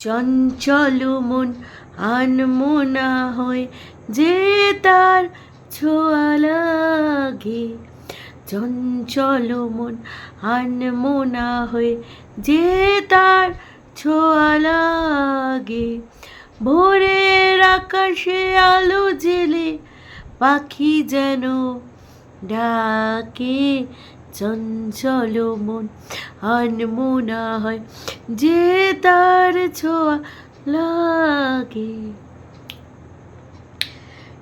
চঞ্চল মন আনমনা হয় যে তার ছোঁয়া লাগে। চঞ্চল মন আনমনা হয়ে যে তার ছোঁয়া লাগে। ভোরের আকাশে আলো জেলে পাখি যেন ডাকে। চঞ্চল মন আনমনা হয় যে তার ছোঁয়া লাগে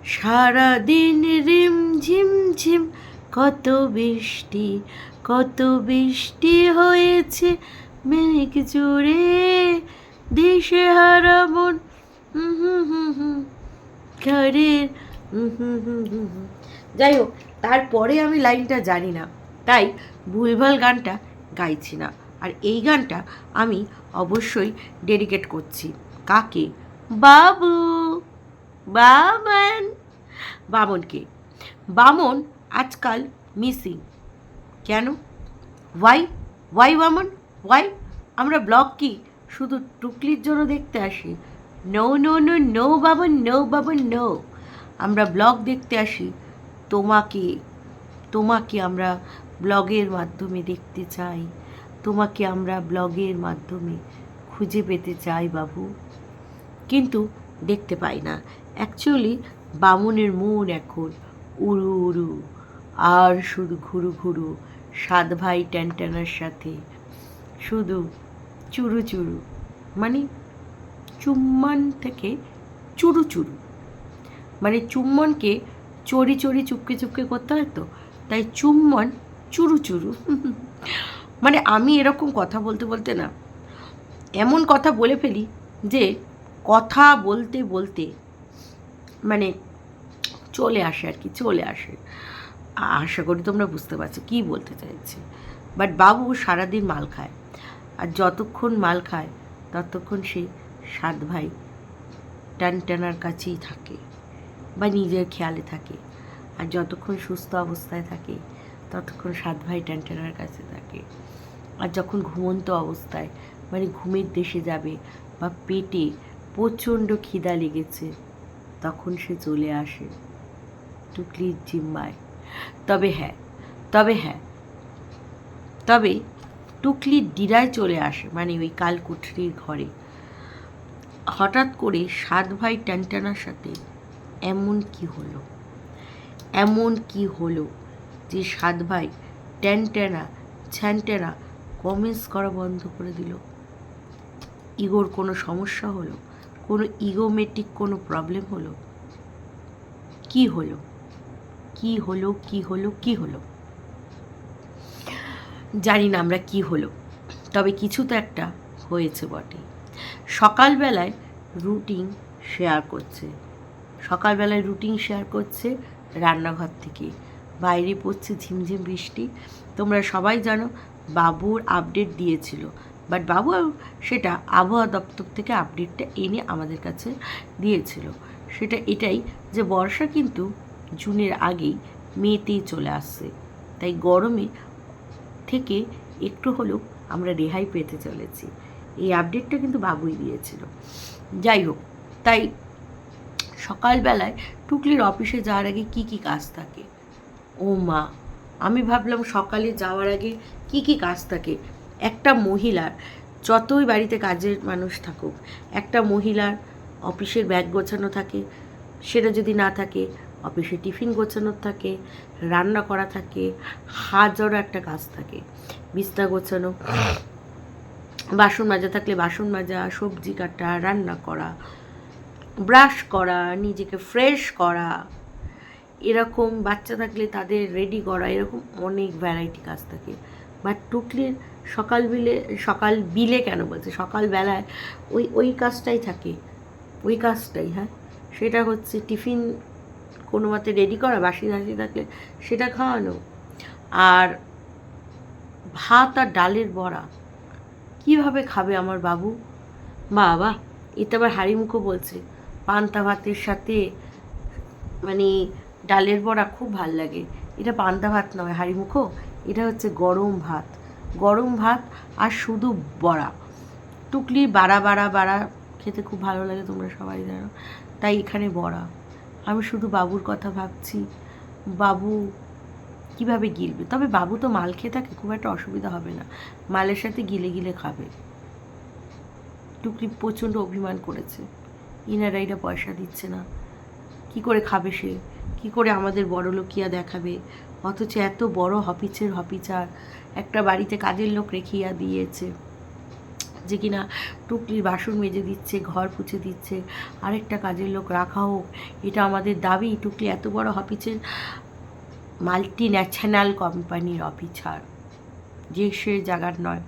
সারাদিন রিম ঝিম ঝিম, কত বৃষ্টি কত বৃষ্টি হয়েছে মেঘ জুড়ে দেশে হারা মন ঘরের। যাই হোক, তারপরে আমি লাইনটা জানি না তাই ভুলভাল গানটা গাইছি না। আর এই গানটা আমি অবশ্যই ডেডিকেট করছি। কাকে? বাবু, বামন, বামনকে। বামন আজকাল মিসিং কেন? Why why Baman? ওয়াই আমরা ব্লগ কি শুধু টুকলির জন্য দেখতে আসি? No no no no Baban no Baban no আমরা ব্লগ দেখতে আসি তোমাকে। তোমাকে আমরা ব্লগের মাধ্যমে দেখতে চাই। তোমাকে আমরা ব্লগের মাধ্যমে খুঁজে পেতে চাই, বাবু। কিন্তু দেখতে পাই না। অ্যাকচুয়ালি বামুনের মন এখন উড়ু উড়ু। আর শুধু ঘুরু ঘুরু সাত ভাই ট্যানট্যানার সাথে। শুধু চুরু চুরু। মানে চুম্বন থেকে চুরু চুরু। মানে চুম্বনকে চড়ি চড়ি চুপকে চুপকে করতে হয় তো? তাই চুম্বন চুরু চুরু। মানে আমি এরকম কথা বলতে বলতে না, এমন কথা বলে ফেলি যে কথা বলতে বলতে মানে চলে আসে আর কি, চলে আসে। আশা করি তোমরা বুঝতে পারছ কী বলতে চাইছি। বাট বাবু সারাদিন মাল খায় আর যতক্ষণ মাল খায় ততক্ষণ সে সাত ভাই টান টানার কাছেই থাকে বা নিজের খেয়ালে থাকে আর যতক্ষণ সুস্থ অবস্থায় থাকে ততক্ষণ সাত ভাই ট্যান্টানার কাছে থাকে। আর যখন ঘুমন্ত অবস্থায় মানে ঘুমের দেশে যাবে বা পেটে প্রচণ্ড খিদা লেগেছে, তখন সে চলে আসে টুকলির জিম্মায়। তবে হ্যাঁ তবে হ্যাঁ তবে টুকলির ডিরায় চলে আসে মানে ওই কালকুঠরির ঘরে। হঠাৎ করে সাত ভাই ট্যান্টানার সাথে এমন কি হলো? এমন কি হলো? যে সাত ভাই ট্যানট্যানা ছ্যানট্যানা কমেন্টস করা বন্ধ করে দিল। ইগোর কোনো সমস্যা হলো? কোনো ইগোমেটিক কোনো প্রবলেম হলো? কি হলো? কি হলো? কি হলো? কি হলো? জানি না আমরা কি হলো। তবে কিছু তো একটা হয়েছে বটে। সকালবেলায় রুটিন শেয়ার করছে। সকালবেলায় রুটিন শেয়ার করছে রান্নাঘর থেকে। বাইরে পড়ছে ঝিমঝিম বৃষ্টি। তোমরা সবাই জানো বাবুর আপডেট দিয়েছিল। বাট বাবু সেটা আবহাওয়া দপ্তর থেকে আপডেটটা এনে আমাদের কাছে দিয়েছিল। সেটা এটাই যে বর্ষা কিন্তু জুনের আগেই মেতেই চলে আসছে। তাই গরমে থেকে একটু হলেও আমরা রেহাই পেতে চলেছি। এই আপডেটটা কিন্তু বাবুই দিয়েছিল। যাই হোক, তাই সকালবেলায় টুকলির অফিসে যাওয়ার আগে কি কি কাজ থাকে? ও মা, আমি ভাবলাম সকালে যাওয়ার আগে কি কি কাজ থাকে। একটা মহিলার যতই বাড়িতে কাজের মানুষ থাকুক, একটা মহিলার অফিসের ব্যাগ গোছানো থাকে, সেটা যদি না থাকে, অফিসে টিফিন গোছানোর থাকে, রান্না করা থাকে, হাজারো একটা কাজ থাকে। বিছনা গোছানো, বাসন মাজা থাকলে বাসন মাজা, সবজি কাটা, রান্না করা, ব্রাশ করা, নিজেকে ফ্রেশ করা। এরকম বাচ্চা থাকলে তাদের রেডি করা, এরকম অনেক ভ্যারাইটি কাজ থাকে। বাট টুকলির সকাল বিলে সকাল বিলে কেন বলছে? সকালবেলায় ওই ওই কাজটাই থাকে। ওই কাজটাই হ্যাঁ? সেটা হচ্ছে টিফিন কোনো মতে রেডি করা, বাসি দাসি থাকলে সেটা খাওয়ানো। আর ভাত আর ডালের বড়া, কীভাবে খাবে আমার বাবু? বাবা এতে আবার হাড়িমুখো বলছে, পান্তা ভাতের সাথে মানে ডালের বড়া খুব ভালো লাগে। এটা পান্তা ভাত নয়, হাড়িমুখো। এটা হচ্ছে গরম ভাত। গরম ভাত আর শুধু বড়া। টুকলি বাড়া বাড়া বাড়া খেতে খুব ভালো লাগে, তোমরা সবাই জানো। তাই এখানে বড়া। আমি শুধু বাবুর কথা ভাবছি। বাবু কীভাবে গিলবে? তবে বাবু তো মাল খেয়ে থাকে, খুব একটা অসুবিধা হবে না। মালের সাথে গিলে গিলে খাবে। টুকলি প্রচণ্ড অভিমান করেছে। ইনারা এটা পয়সা দিচ্ছে না। কি করে খাবে সে? কি করে আমাদের বড় লোকিয়া দেখাবে? অথচ এত বড় হপিচের হপিচার। একটা বাড়িতে কাজের লোক রেখিয়া দিয়েছে যে কিনা টুকলির বাসন মেজে দিচ্ছে, ঘর পুছে দিচ্ছে। আরেকটা কাজের লোক রাখা হোক, এটা আমাদের দাবি। টুকলি এত বড় হপিচের মাল্টি ন্যাশনাল কোম্পানির অফিসার যে সে জায়গার নয়।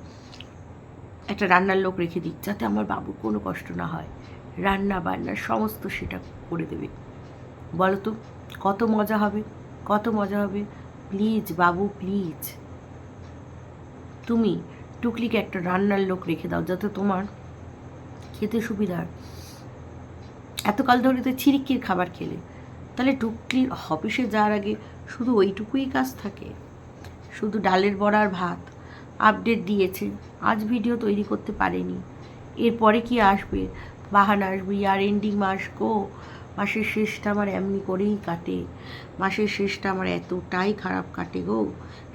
একটা রান্নার লোক রেখে দিক, যাতে আমার বাবুর কোনো কষ্ট না হয়। রান্না বান্না সমস্ত সেটা করে দেবে। বলো তো কত মজা হবে, কত মজা হবে। Please Babu, please. তুমি টুকলিকে একটা রান্নার লোক রেখে দাও, যাতে তোমার খেতে সুবিধা এতকাল ধরে তো ছিরিকির খাবার খেলে। তাহলে টুকলির অফিসে যাওয়ার আগে শুধু ওইটুকুই কাজ থাকে? শুধু ডালের বড়ার ভাত? আপডেট দিয়েছে, আজ ভিডিও তৈরি করতে পারেনি। এরপরে কি আসবে? বাহান আসবে আর এন্ডিং মাস গো মাসের শেষটা আমার এমনি করেই কাটে। মাসের শেষটা আমার এতটাই খারাপ কাটে গো,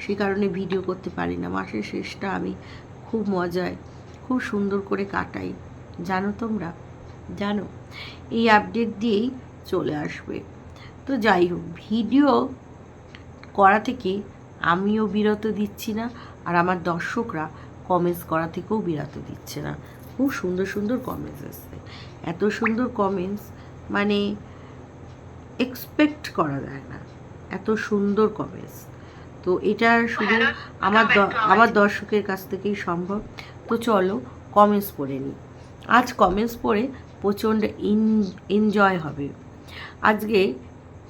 সে কারণে ভিডিও করতে পারি না। মাসের শেষটা আমি খুব মজায়, খুব সুন্দর করে কাটাই। জানো তোমরা? জানো? এই আপডেট দিয়েই চলে আসবে। তো যাই হোক ভিডিও করা থেকে আমিও বিরত দিচ্ছি না, আর আমার দর্শকরা কমেন্টস করা থেকেও বিরত দিচ্ছে না। খুব সুন্দর সুন্দর কমেন্টস আসছে। এত সুন্দর কমেন্টস মানে এক্সপেক্ট করা যায় না। এত সুন্দর কমেন্টস তো এটা শুধু আমার দ- আমার দর্শকের কাছ থেকেই সম্ভব। তো চলো কমেন্টস পড়ে নিই। আজ কমেন্টস পড়ে প্রচণ্ড ইন এনজয় হবে। আজকে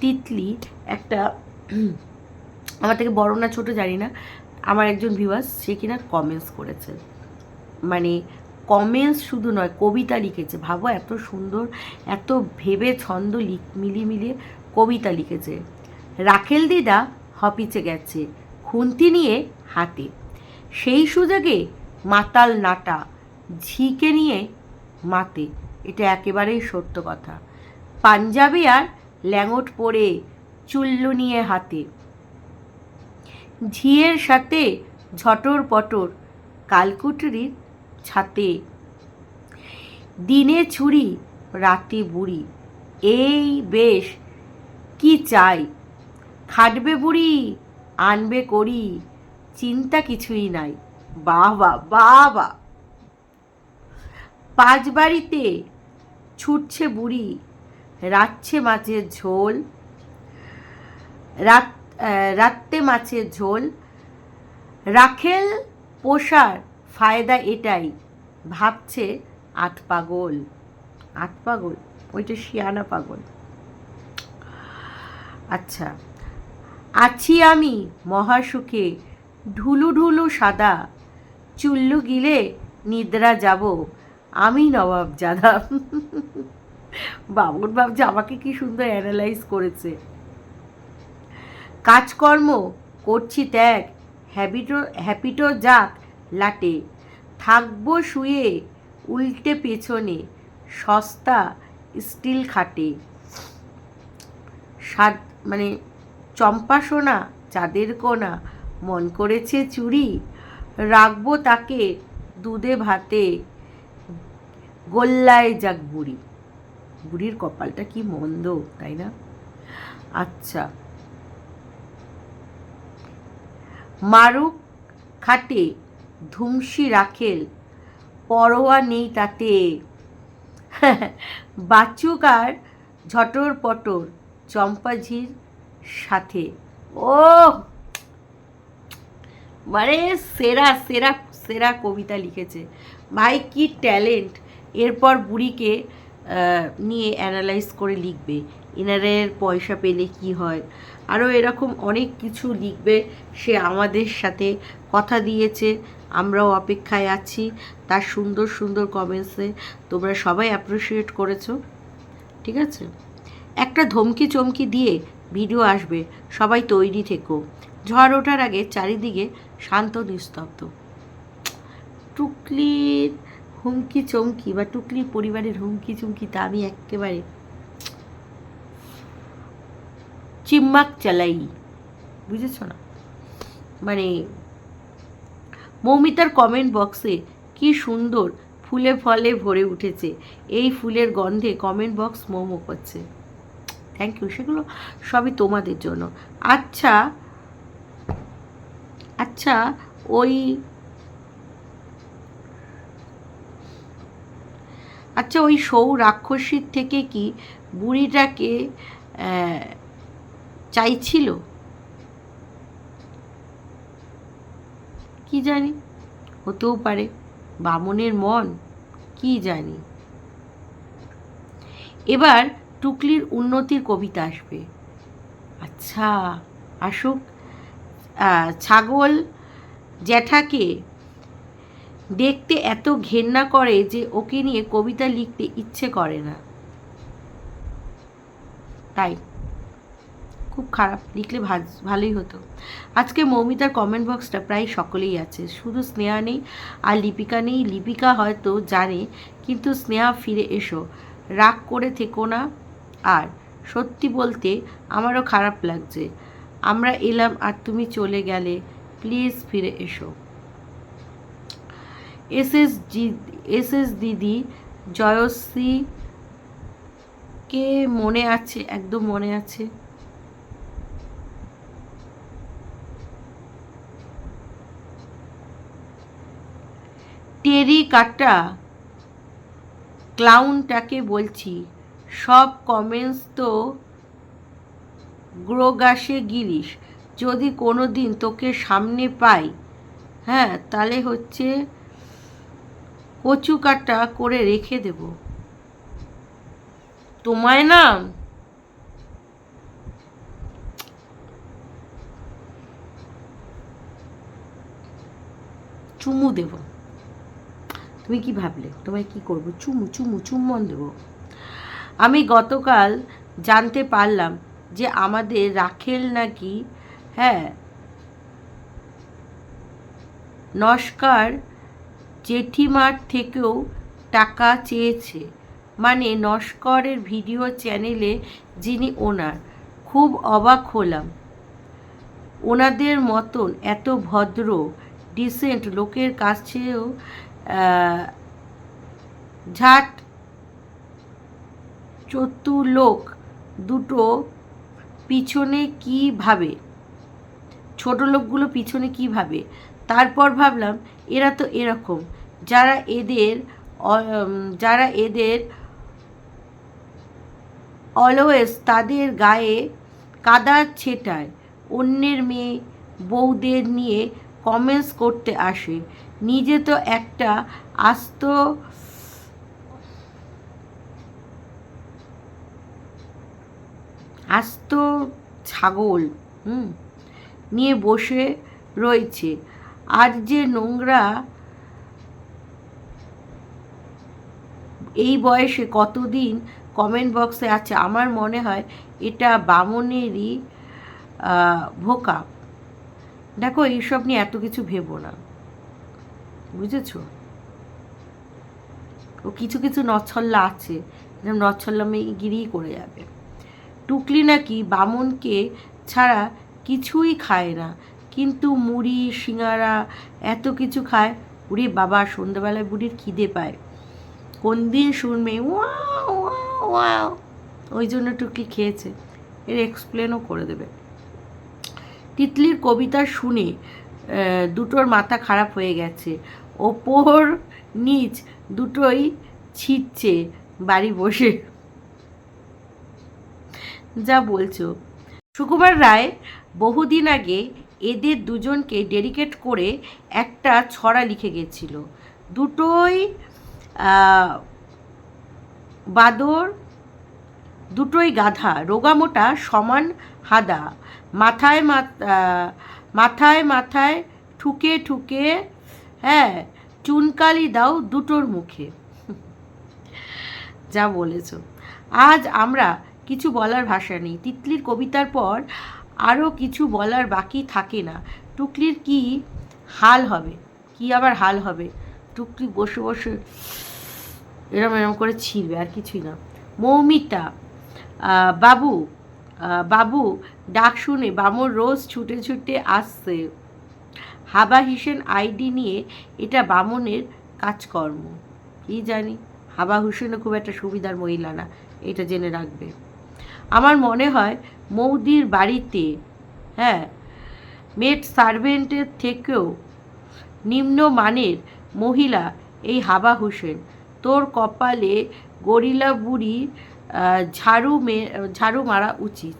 তিতলি একটা আমার থেকে বড় না ছোট জানি না। আমার একজন ভিউয়ার্স সে কিনা কমেন্টস করেছে। মানে কমেন্টস শুধু নয়, কবিতা লিখেছে। ভাবো এত সুন্দর, এত ভেবে ছন্দ লিখ মিলিয়ে মিলিয়ে কবিতা লিখেছে। রাখেল দিদা হপিচে গেছে, খুন্তি নিয়ে হাতে সেই সুযোগে মাতাল নাটা, ঝিকে নিয়ে মাতে। এটা একেবারেই সত্য কথা। পাঞ্জাবি আর ল্যাঙট পরে চুল্লু নিয়ে হাতে ঝিয়ের সাথে ঝটর পটর কালকুটরির ছাতে। দিনে ছুরি, রাতে বুড়ি। এই বেশ, কি চাই? খাটবে বুড়ি, আনবে করি চিন্তা কিছুই নাই। বাবা বাবা! পাঁচ বাড়িতে ছুটছে বুড়ি রাচ্ছে মাছের ঝোল, রাত রাত্রে মাছের ঝোল। রাখেল পোষার ফায়দা এটাই, ভাবছে আট পাগল। আট পাগল? ওইটা শিয়ানা পাগল। আচ্ছা আছি আমি মহাসুখে ঢুলু ঢুলু সাদা, চুল্লু গিলে নিদ্রা যাব, আমি নবাব জাদা বাবুর ভাবছে আমাকে কি সুন্দর অ্যানালাইজ করেছে। কাজকর্ম করছি ত্যাগ, হ্যাবিটো হ্যাপিটো যাক লাটে। থাকব শুয়ে, উল্টে পেছনে, সস্তা স্টিল খাটে। সাদ মানে চম্পা সোনা, চাঁদের কোনা, মন করেছে চুরি। রাখব তাকে দুধে ভাতে, গোল্লায় যাক বুড়ি। বুড়ির কপালটা কি মন্দ, তাই না? আচ্ছা। মারুক খাটে ধুমসি রাখেল, পরোয়া নেই তাতে। বাচুক আর ঝটর পটর চম্পাঝির সাথে। ও মানে সেরা সেরা সেরা কবিতা লিখেছে। ভাই, কি ট্যালেন্ট। এরপর বুড়িকে নিয়ে অ্যানালাইজ করে লিখবে। ইনারের পয়সা পেলে কি হয়? আরও এরকম অনেক কিছু লিখবে। সে আমাদের সাথে কথা দিয়েছে। আমরাও অপেক্ষায় আছি। তার সুন্দর সুন্দর কমেন্টসে তোমরা সবাই অ্যাপ্রিসিয়েট করেছ। ঠিক আছে? একটা ধমকি চমকি দিয়ে ভিডিও আসবে। সবাই তৈরি থেকো। ঝড় ওঠার আগে চারিদিকে শান্ত, নিস্তব্ধ। টুকলির হুমকি চমকি বা টুকলি পরিবারের হুমকি চুমকি তা আমি একেবারে চিম্মাক চালাই। বুঝেছ না? মানে মৌমিতার কমেন্ট বক্সে কি সুন্দর, ফুলে ফলে ভরে উঠেছে। এই ফুলের গন্ধে কমেন্ট বক্স মোমো করছে। থ্যাংক ইউ সেগুলো সবই তোমাদের জন্য। আচ্ছা আচ্ছা ওই আচ্ছা ওই সৌ রাক্ষসীর থেকে কি বুড়িটাকে চাইছিল? কি জানি? হতেও পারে। বামনের মন, কি জানি? এবার টুকলির উন্নতির কবিতা আসবে। আচ্ছা আসুক। ছাগল জ্যাঠাকে দেখতে এত ঘেন্না করে যে ওকে নিয়ে কবিতা লিখতে ইচ্ছে করে না। তাই খুব খারাপ, লিখলে ভালোই হতো। আজকে মৌমিতার কমেন্ট বক্সটা প্রায় সকলেই আছে। শুধু স্নেহা নেই আর লিপিকা নেই। লিপিকা হয়তো জানে, কিন্তু স্নেহা, ফিরে এসো। রাগ করে থেকো না। আর সত্যি বলতে আমারও খারাপ লাগছে। আমরা এলাম আর তুমি চলে গেলে। প্লিজ ফিরে এসো। S S G S S দিদি জয়শ্রী কে মনে আছে? একদম মনে আছে। টেরি কাটা ক্লাউনটাকে বলছি। সব কমেন্টস তো গ্রোগাসে গিরিস যদি কোনো দিন তোকে সামনে পাই হ্যাঁ তাহলে হচ্ছে কচু কাটা করে রেখে দেব। তোমায় না চুমু দেব। তুমি কি ভাবলে? তোমায় কি করব? চুমু চুমু, চুম্বন দেব। আমি গতকাল জানতে পারলাম যে আমাদের রাখেল নাকি হ্যাঁ নস্কার জেঠিমার থেকেও টাকা চেয়েছে। মানে নস্করের ভিডিও চ্যানেলে যিনি ওনার, খুব অবাক হলাম। ওনাদের মতন এত ভদ্র ডিসেন্ট লোকের কাছেও ঝাট, চতুর লোক দুটো পিছনে কি ভাবে? ছোট লোকগুলো পিছনে কি ভাবে? তারপর ভাবলাম, এরা তো এরকম। যারা এদের যারা এদের অলওয়েজ তাদের গায়ে কাদা ছেটায়, অন্যের মেয়ে বউদের নিয়ে কমেন্টস করতে আসে। নিজে তো একটা আস্ত আস্ত ছাগল, হুম, নিয়ে বসে রয়েছে। আর যে নোংরা এই বয়সে কতদিন কমেন্ট বক্সে আছে, আমার মনে হয় এটা বামনেরই ভোকা। দেখো, এইসব নিয়ে এত কিছু ভেবো না। বুঝেছ? ও কিছু কিছু নছল্লা আছে নছল্লামে গিরিই করে যাবে। টুকলি নাকি বামনকে ছাড়া কিছুই খায় না, কিন্তু মুড়ি, সিঙ্গারা, এত কিছু খায়। উড়ি বাবা, সন্ধ্যাবেলায় বুড়ির খিদে পায়। কোন দিন শুনবে, ওয়াও ওয়াও ওই জন্য টুকলি খেয়েছে। এর এক্সপ্লেনও করে দেবে। তিতলির কবিতা শুনে দুটোর মাথা খারাপ হয়ে গেছে। ওপর নিচ দুটোই ছিটছে বাড়ি বসে। যা বলছো। সুকুমার রায় বহুদিন আগে এদের দুজনকে ডেডিকেট করে একটা ছড়া লিখে গেছিল। দুটোই বাদর, দুটোই গাধা রোগামোটা সমান হাদা। মাথায় মাথায় মাথায় ঠুকে ঠুকে হ্যাঁ চুনকালি দাও দুটোর মুখে। যা বলেছ। আজ আমরা কিছু বলার ভাষা নেই। তিতলির কবিতার পর আরও কিছু বলার বাকি থাকে না। টুকলির কি হাল হবে? কি আবার হাল হবে? টুকলি বসে বসে এরম এরম করে ছিঁড়বে, আর কিছুই না। মৌমিতা বাবু বাবু, ডাক শুনে বামর রোজ ছুটে ছুটে আসছে। হাবা হিসেন আইডি নিয়ে এটা বামনের কাজকর্ম। কি জানি? হাবা হুসেনও খুব একটা সুবিধার মহিলা না, এটা জেনে রাখবে। আমার মনে হয় মৌদির বাড়িতে হ্যাঁ মেড সার্ভেন্টের থেকেও নিম্নমানের মহিলা এই হাবা হোসেন। তোর কপালে গরিলা বুড়ি ঝাড়ু মে, ঝাড়ু মারা উচিত।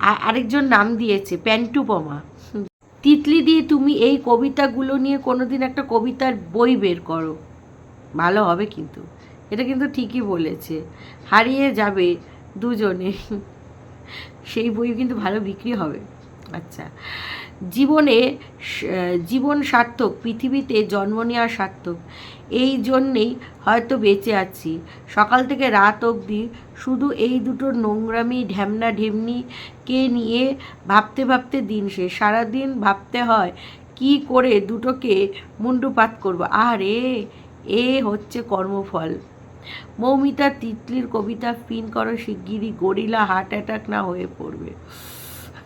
আরেকজন নাম দিয়েছে, প্যান্টুপমা। তিতলি দিয়ে তুমি এই কবিতাগুলো নিয়ে কোনোদিন একটা কবিতার বই বের করো। ভালো হবে কিন্তু। এটা কিন্তু ঠিকই বলেছে। হারিয়ে যাবে দুজনে। সেই বই কিন্তু ভালো বিক্রি হবে। আচ্ছা। জীবনে জীবন সার্থক, পৃথিবীতে জন্ম নেওয়া সার্থক। এই জন্যেই হয়তো বেঁচে আছি। সকাল থেকে রাত অবধি শুধু এই দুটো নোংরামি, ঢ্যামনা ঢেমনিকে নিয়ে ভাবতে ভাবতে দিন শেষ। সারাদিন ভাবতে হয়, কি করে দুটোকে মুন্ডুপাত করব? আরে এ হচ্ছে কর্মফল। মৌমিতা তিতলির কবিতা পিন করো শিগগিরই, গরিলা হার্ট অ্যাটাক না হয়ে পড়বে।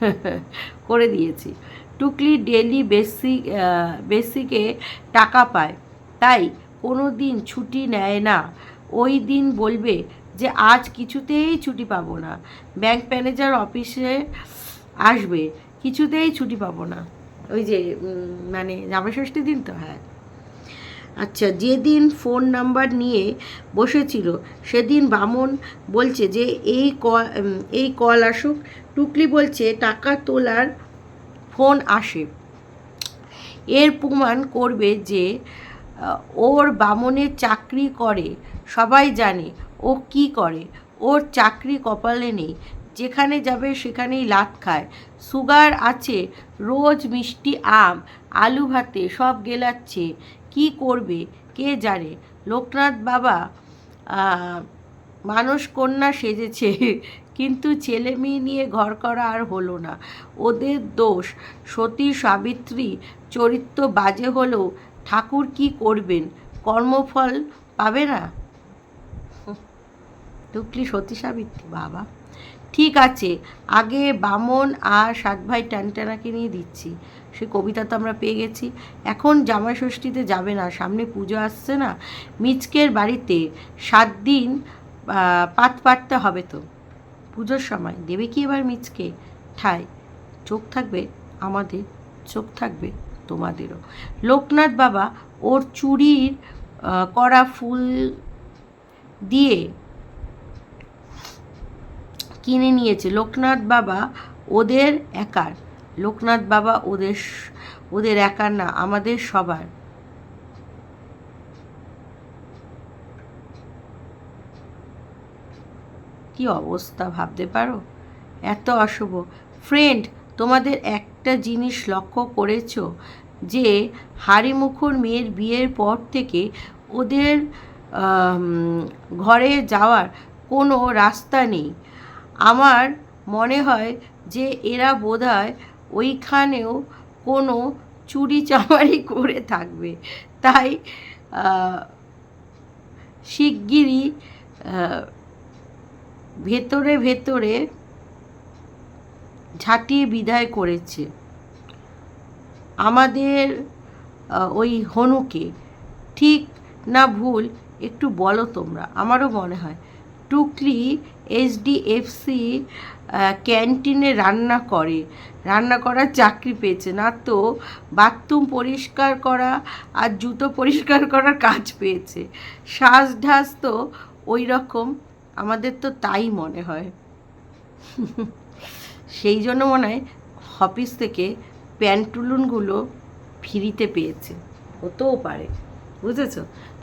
করে দিয়েছি। টুকলি ডেলি বেসিক বেসিকে টাকা পায়। তাই কোনো দিন ছুটি নেয় না। ওই দিন বলবে যে, আজ কিছুতেই ছুটি পাবো না। ব্যাংক ম্যানেজার অফিসে আসবে, কিছুতেই ছুটি পাবো না। ওই যে মানে জামাষষ্ঠীর দিন তো হ্যাঁ। আচ্ছা যেদিন ফোন নাম্বার নিয়ে বসেছিল, সেদিন বামন বলছে যে, এই কল এই কল আসুক। টুকলি বলছে, টাকা তোলার ফোন আসে। এর প্রমাণ করবে যে ওর বামনের চাকরি করে, সবাই জানে ও কি করে। ওর চাকরি কপালে নেই, যেখানে যাবে সেখানেই লাত খায়। সুগার আছে, রোজ মিষ্টি, আম, আলু ভাতে সব গেলাচ্ছে। কি করবে? কে জানে? লোকনাথ বাবা মানুষ কন্যা সেজেছে, কিন্তু ছেলে মেয়ে নিয়ে ঘর করা আর হলো না। ওদের দোষ। সতী সাবিত্রী, চরিত্র বাজে হলেও ঠাকুর কি করবেন? কর্মফল পাবে না? টুকলি সতী সাবিত্রী, বাবা। ঠিক আছে, আগে বামন আর সাত ভাই টানটানাকে নিয়ে দিচ্ছি। সে কবিতা তো আমরা পেয়ে গেছি। এখন জামাই ষষ্ঠীতে যাবে না, সামনে পুজো আসছে না। মিচকের বাড়িতে সাত দিন পাত পাততে হবে তো। পুজোর সময় দেবে কি এবার মিচকে? ঠাই, চোখ থাকবে আমাদের, চোখ থাকবে তোমাদেরও। লোকনাথ বাবা ওর চুরির করা ফুল দিয়ে কিনে নিয়েছে। লোকনাথ বাবা ওদের একার। লোকনাথ বাবা ওদের ওদের একার না, আমাদের সবার। কি অবস্থা ভাবতে পারো? এত অশুভ। ফ্রেন্ড তোমাদের একটা জিনিস লক্ষ্য করেছ, যে হাড়িমুখর মেয়ের বিয়ের পর থেকে ওদের ঘরে যাওয়ার কোনো রাস্তা নেই। আমার মনে হয় যে এরা বোধহয় ওইখানেও কোনো চুরি চামারি করে থাকবে। তাই শিগগিরই ভেতরে ভেতরে ঝাঁটিয়ে বিদায় করেছে। আমাদের ওই হনুকে। ঠিক না ভুল, একটু বলো তোমরা। আমারও মনে হয় টুকলি এইচডিএফসি ক্যান্টিনে রান্না করে। রান্না করার চাকরি পেয়েছে না তো। বাথরুম পরিষ্কার করা আর জুতো পরিষ্কার করার কাজ পেয়েছে। শ্বাস ঢাস তো ওই রকম আমাদের তো তাই মনে হয়। সেই জন্য মনে হয় অফিস থেকে প্যান্টুলুনগুলো ফ্রিতে পেয়েছে। হতেও পারে, বুঝেছ?